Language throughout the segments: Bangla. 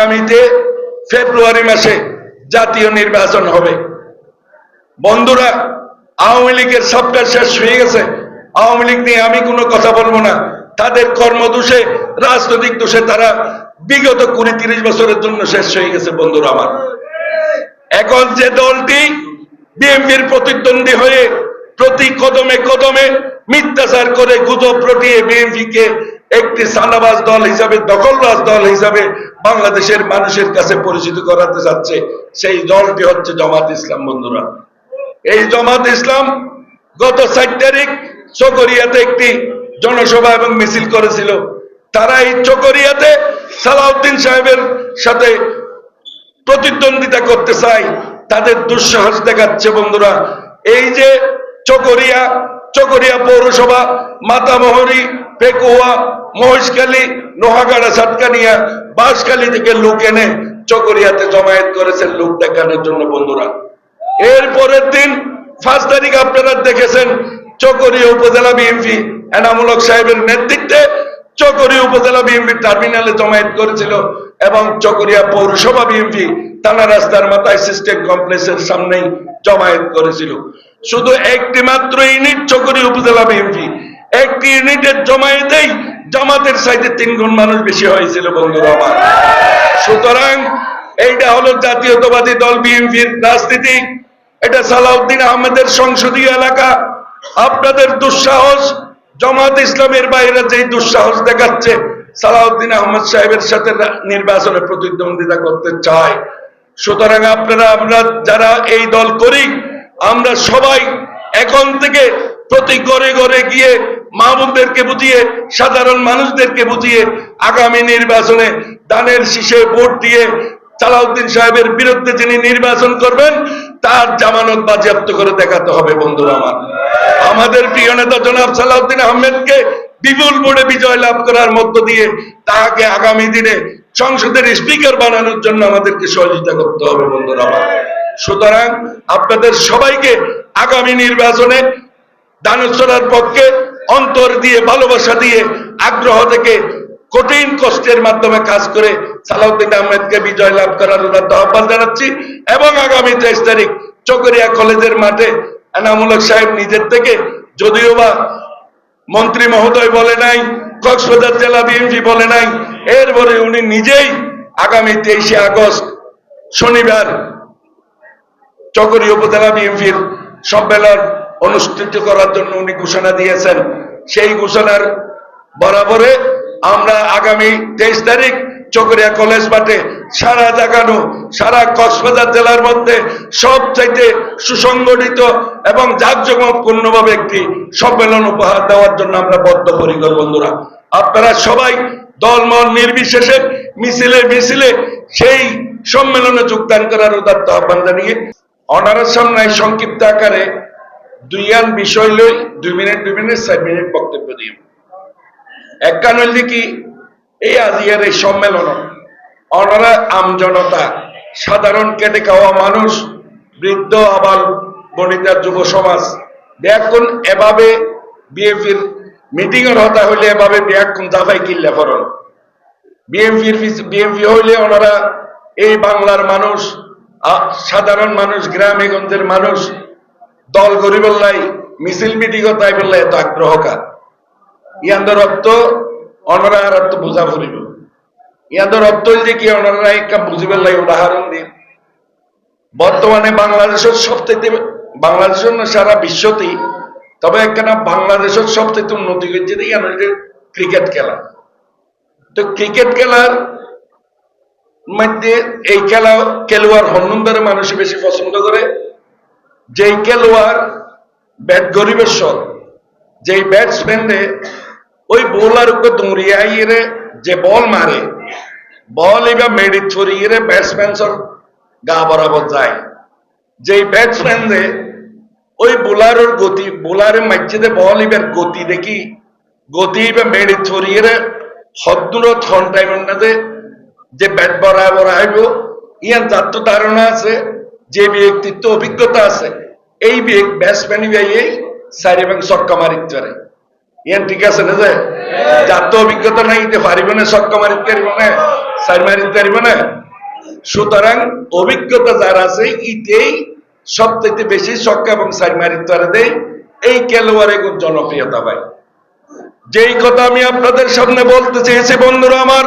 আগামীতে ফেব্রুয়ারি মাসে জাতীয় নির্বাচন হবে। বন্ধুরা, আওয়ামী লীগের সবটা শেষ হয়ে গেছে। আওয়ামী লীগ নিয়ে আমি কোনো কথা বলব না। তাদের কর্মদোষে, রাজনৈতিক দোষে তারা বিগত কুড়ি তিরিশ বছরের জন্য শেষ হয়ে গেছে বন্ধুরা আমার। এখন যে দলটি বিএনপির প্রতিদ্বন্দ্বী হয়ে প্রতি কদমে কদমে মিথ্যাচার করে গুজব রটিয়ে বিএনপিকে একটি সানাবাজ দল হিসাবে দখলবাজ দল হিসাবে বাংলাদেশের মানুষের কাছে পরিচিত করাতে যাচ্ছে। সেই দলটি হচ্ছে জামাত ইসলাম, বন্ধুরা। এই জামাত ইসলাম গত ষাট তারিখ চকরিয়াতে একটি জনসভা এবং মিছিল করেছিল। তারা এই চকরিয়াতে সালাউদ্দিন সাহেবের সাথে প্রতিদ্বন্দ্বিতা করতে চাই তাদের দুঃসাহস দেখাচ্ছে, বন্ধুরা। এই যে চকরিয়া চকরিয়া পৌরসভা, মাতামহরি, পেকুয়া, মহেশখালী, নোহাগাড়া, সাতকানিয়া, বাঁশখালী থেকে লোক এনে চকরিয়াতে জমায়েত করেছেন লোক দেখানোর জন্য বন্ধুরা। এর পরের দিন পাঁচ তারিখ আপনারা দেখেছেন চকরিয়া উপজেলা বিএনপি এনামূলক সাহেবের নেতৃত্বে চকরিয়া উপজেলা বিএনপি টার্মিনালে জমায়েত করেছিল এবং চকরিয়া পৌরসভা বিএনপি থানা রাস্তার মাথায় সিস্টেম কমপ্লেক্সের সামনেই জমায়েত করেছিল। শুধু একটি মাত্র ইউনিট চকরিয়া উপজেলা বিএনপি। একটি ইউনিটের জমায়েতেই জামাতের সাইডে তিন গুণ মানুষ বেশি হয়েছিল, বন্ধুরা আমার। সুতরাং এইটা হলো জাতীয়তাবাদী দল বিএনপির রাজনীতি। এটা সালাউদ্দিন আহমেদের সংসদীয় এলাকা। আপনাদের দুঃসাহস, জমাত ইসলামের বাইরে যেই দুঃসাহস দেখাচ্ছে, সালাউদ্দিন আহমদ সাহেবের সাথে নির্বাচনে প্রতিদ্বন্দ্বিতা করতে চায়। সুতরাং আপনারা, আমরা যারা এই দল করি আমরা সবাই এখন থেকে প্রতি ঘরে ঘরে গিয়ে মাহবুবদেরকে বুঝিয়ে, সাধারণ মানুষদেরকে বুঝিয়ে আগামী নির্বাচনে দানের শীষে ভোট দিয়ে সালাউদ্দিন সাহেবের বিরুদ্ধে যিনি নির্বাচন করবেন, তার জামানত বাজেয়াপ্ত করে দেখাতে হবে বন্ধুরা আমার। আমাদের প্রিয় নেতা জনাব সালাউদ্দিন আহমেদকে বিপুল ভোটে বিজয় লাভ করার মধ্য দিয়ে তাহাকে আগামী দিনে সংসদের স্পিকার বানানোর জন্য আমাদেরকে সহযোগিতা করতে হবে বন্ধুরা আমার। সুতরাং আপনাদের সবাইকে আগামী নির্বাচনে দানচরার পক্ষে অন্তর দিয়ে ভালোবাসা দিয়ে আগ্রহ থেকে কঠিন কষ্টের মাধ্যমে কাজ করে সালাউদ্দিন আহমেদকে বিজয় লাভ করার উদাত্ত আহ্বান জানাচ্ছি এবং আগামী তেইশ তারিখ চকরিয়া কলেজের মাঠে এনামুলক সাহেব নিজের থেকে, যদিও বা মন্ত্রী মহোদয় বলে নাই, কক্সবাজার জেলা বিএনপি বলে নাই, এরপরে উনি নিজেই আগামী তেইশে আগস্ট শনিবার চকরি উপজেলা বিএনপির সম্মেলন অনুষ্ঠিত করার জন্য উনি ঘোষণা দিয়েছেন। সেই ঘোষণার বরাবরে আমরা আগামী তেইশ তারিখ চকরিয়া কলেজ মাঠে সারা জাগানো, সারা কক্সবাজার জেলার মধ্যে সবচাইতে সুসংগঠিত এবং জাঁকজমকপূর্ণভাবে একটি সম্মেলন উপহার দেওয়ার জন্য আমরা বদ্ধপরিকর বন্ধুরা। আপনারা সবাই দলমল নির্বিশেষে মিছিলে মিছিলে সেই সম্মেলনে যোগদান করার উদাত্ত আহ্বান জানিয়ে অনারের সামনে সংক্ষিপ্ত আকারে দুই আন বিষয় লই, দুই মিনিট দুই মিনিট, চার মিনিট বক্তব্য দিই একখান হইল কি, এই আজিয়ার এই সম্মেলন অনারা আমজনতা, সাধারণ কেটে খাওয়া মানুষ, বৃদ্ধ, আবাল, বনিতা, যুব সমাজ, ব্যাকুন এভাবে বিএনপির মিটিং এর হতা হইলে এভাবে ব্যাকুন দাবাই কিল্লা ফরন। বিএনপির বিএনপি হইলে ওনারা এই বাংলার মানুষ সাধারণ মানুষ গ্রামে গঞ্জের মানুষ, দল গরিবল্লাই মিছিল মিটিং তাই বললে এত আগ্রহ কার? ইয়াদের অর্থ অনরা অর্থ বোঝা ফুরিব। ইয়াদের অর্থ যে কি অনরা একটা বুঝিবার লাগে উদাহরণ দিন। বর্তমানে বাংলাদেশের সবথেকে বাংলাদেশের না সারা বিশ্বতেই তবে একখানা বাংলাদেশের সবথেকে উন্নতি দেখি ক্রিকেট খেলা। তো ক্রিকেট খেলার মধ্যে এই খেলা খেলোয়াড় হন্নুন্দারে মানুষ বেশি পছন্দ করে। যেই খেলোয়াড় ব্যাট গরিবের সব যেই ব্যাটসম্যানে ওই বোলার উপর দৌড়িয়ে আইয়ে যে বল মারে বল এবার মেডি ছড়িয়ে ব্যাটসম্যান সব গা বরাবর যায়। যেই ব্যাটসম্যান রে ওই বোলারের গতি বোলারের মাঝে বল এবার গতি দেখি, গতি এবার মেডি ছড়িয়ে হদ্দুর থন টাইমের যে ব্যাট বরাবর আইব ইয়ান তার তো ধারণা আছে যে ব্যক্তিত্ব অভিজ্ঞতা আছে এই ব্যাটসম্যান এই সারি এবং ছক্কা মারিতে পারে ইয়ান ঠিক আছে না যে? যার তো অভিজ্ঞতা নাই যে পারিব না ছক্কা মারিতে পারিব না সাইড মারিতে পারবে না। সুতরাং অভিজ্ঞতা যার আছে ইতেই সবথেকে বেশি ছক্কা এবং সাইড মারিতে পারে দেয় এই খেলোয়াড়ে খুব জনপ্রিয়তা পায়। যেই কথা আমি আপনাদের সামনে বলতে চেয়েছি বন্ধুরা আমার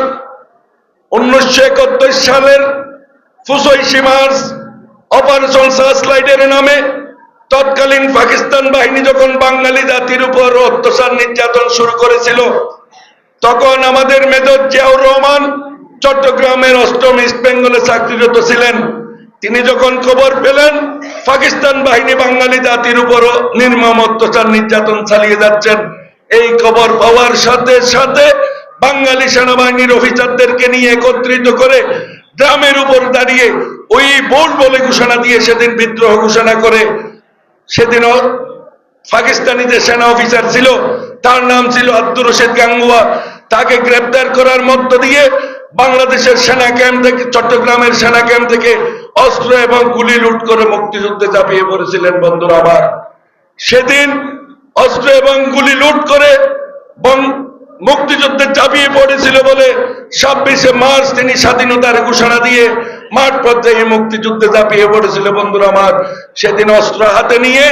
উনিশশো একাত্তর সালের ফুসই মার্চ অপারেশন সার্চলাইটের নামে তৎকালীন পাকিস্তান বাহিনী যখন বাঙালি জাতির উপর অত্যাচার নির্যাতন শুরু করেছিল, তখন আমাদের মেজর জিয়াউর রহমান চট্টগ্রামের অষ্টম ইস্ট বেঙ্গলে চাকরিরত ছিলেন। তিনি যখন খবর পেলেন, পাকিস্তান বাহিনী বাঙালি জাতির উপর নির্মম অত্যাচার নির্যাতন চালিয়ে যাচ্ছেন, এই খবর পাওয়ার সাথে সাথে বাঙালি সেনাবাহিনীর অফিসারদেরকে নিয়ে একত্রিত করে গ্রামের উপর দাঁড়িয়ে ওই বোর্ড বলে ঘোষণা দিয়ে সেদিন বিদ্রোহ ঘোষণা করে। সেদিনও পাকিস্তানি যে সেনা অফিসার ছিল, তার নাম ছিল আব্দুর রশিদ গাঙ্গুয়া। তাকে গ্রেপ্তার করার মধ্য দিয়ে বাংলাদেশের সেনা ক্যাম্প থেকে, চট্টগ্রামের সেনা ক্যাম্প থেকে অস্ত্র এবং গুলি লুট করে মুক্তিযুদ্ধে চাপিয়ে পড়েছিলেন বন্ধুরা আবার সেদিন অস্ত্র এবং গুলি লুট করে বং- মুক্তিযুদ্ধে চাপিয়ে পড়েছিল বলে ছাব্বিশে মার্চ তিনি স্বাধীনতার ঘোষণা দিয়ে মাঠ পর্যায়ে মুক্তিযুদ্ধে চাপিয়ে পড়েছিল। বন্ধুরা আমার, সেদিন অস্ত্র হাতে নিয়ে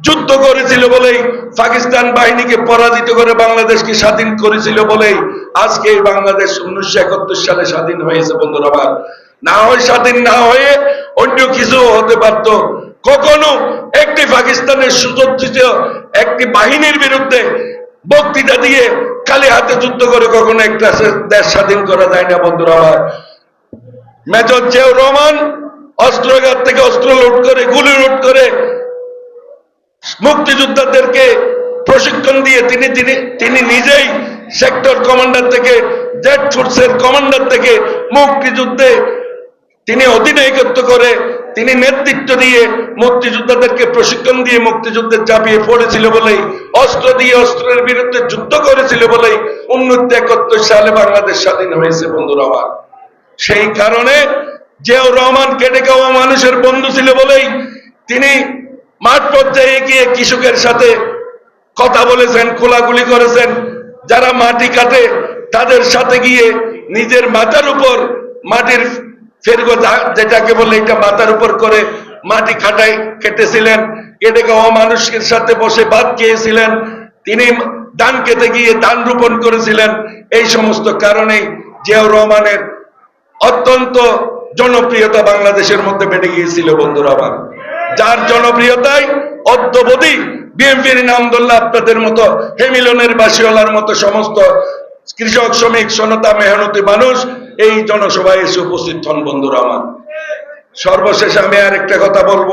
যুদ্ধ করেছিল বলেই পাকিস্তান বাহিনীকে পরাজিত করে বাংলাদেশকে স্বাধীন করেছিল বলেই আজকে এই বাংলাদেশ উনিশশো একাত্তর সালে স্বাধীন হয়েছে বন্ধুরা আমার। না হয় স্বাধীন, না হয়ে অন্য কিছু হতে পারত। কখনো একটি পাকিস্তানের সুসজ্জিত একটি বাহিনীর বিরুদ্ধে বক্তৃতা দিয়ে খালি হাতে যুদ্ধ করে কখনো একটা দেশ স্বাধীন করা যায় না, বন্ধুরা আমার। মেজর জিয়াউর রহমান অস্ত্রাগার থেকে অস্ত্র লুট করে, গুলি লুট করে মুক্তিযোদ্ধাদেরকে প্রশিক্ষণ দিয়ে তিনি তিনি তিনি নিজেই সেক্টর কমান্ডার থেকে, জেড ফোর্সের কমান্ডার থেকে মুক্তিযুদ্ধে তিনি অধিনায়কত্ব করে তিনি নেতৃত্ব দিয়ে মুক্তিযোদ্ধাদেরকে প্রশিক্ষণ দিয়ে মুক্তিযুদ্ধে চাপিয়ে পড়েছিল বলেই, অস্ত্র দিয়ে অস্ত্রের বিরুদ্ধে যুদ্ধ করেছিল বলেই উন্নতি একাত্তর সালে বাংলাদেশ স্বাধীন হয়েছে বন্ধুরা আমার। সেই কারণে জিয়াউর রহমান কেটে খাওয়া মানুষের বন্ধু ছিল বলেই তিনি মাঠ পর্যায়ে গিয়ে কৃষকের সাথে কথা বলেছেন কোলাগুলি করেছেন। যারা মাটি কাটে, তাদের সাথে গিয়ে নিজের মাথার উপর মাটির ফেরগো যেটাকে বলে এটা মাথার উপর করে মাটি খাটাই কেটেছিলেন। কেটে খাওয়া মানুষের সাথে বসে ভাত খেয়েছিলেন। তিনি ধান খেতে গিয়ে ধান রোপণ করেছিলেন। এই সমস্ত কারণেই জিয়াউর রহমানের অত্যন্ত জনপ্রিয়তা বাংলাদেশের মধ্যে বেড়ে গিয়েছিল, বন্ধুরা আমার। যার জনপ্রিয়তায় অদ্যবধি বিএনপির নামদোল্লা আপনাদের মতো হেমিলনের বাসিওয়ালার মতো সমস্ত কৃষক, শ্রমিক সনতা মেহনতি মানুষ, এই জনসভায় এসে উপস্থিত হন বন্ধুরা আমার। সর্বশেষ আমি আর একটা কথা বলব।